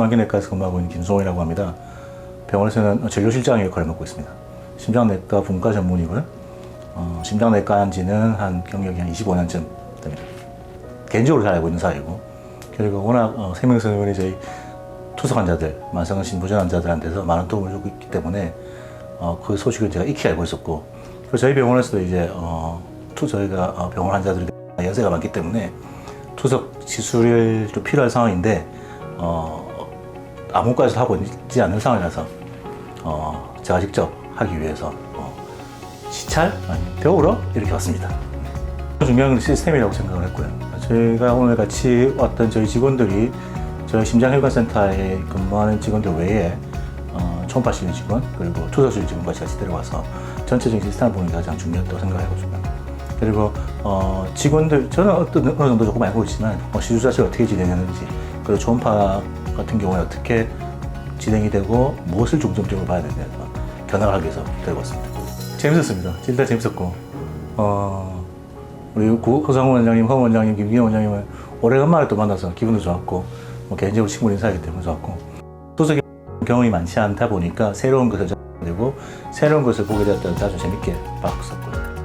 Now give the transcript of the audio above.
순환기내과에서 근무하고 있는 김성호이라고 합니다. 병원에서는 진료실장 역할을 맡고 있습니다. 심장내과 분과 전문이고요. 어, 심장내과 한 지는 한 경력이 한 25년쯤 됩니다. 개인적으로 잘 알고 있는 사이고 그리고 워낙 어, 세명 선생님이 저희 투석 환자들, 만성신 부전 환자들한테서 많은 도움을 주고 있기 때문에 어, 그 소식을 제가 익히 알고 있었고 그리고 저희 병원에서도 이제 어, 투 저희가 어, 병원 환자들이 연세가 많기 때문에 투석 시술이 필요할 상황인데 어, 아무과에서 하고 있지 않는 상황이라서 어, 제가 직접 하기 위해서 어, 시찰 배우러 이렇게 왔습니다. 중요한 건 시스템이라고 생각을 했고요. 저희가 오늘 같이 왔던 저희 직원들이 저희 심장혈관센터에 근무하는 직원들 외에 어, 초음파실 직원 그리고 투석실 직원까지 같이 데려와서 전체적인 시스템을 보는 게 가장 중요하다고 생각하고 있습니다. 그리고 어, 직원들 저는 어떤 어느 정도 조금 알고 있지만 어, 시술 자체가 어떻게 진행하는지 그리고 초음파 같은 경우에 어떻게 진행이 되고 무엇을 중점적으로 봐야 되는지 견학을 하기 위해서 왔습니다. 재밌었습니다. 진짜 재밌었고 어, 우리 구- 허상훈 원장님, 허 원장님, 김기현 원장님은 오래간만에 또 만나서 기분도 좋았고 뭐 개인적으로 친구 인사하기 때문에 좋았고 소속의 경험이 많지 않다 보니까 새로운 것을 되고 새로운 것을 보게 되었다 아주 재밌게 봤었고요.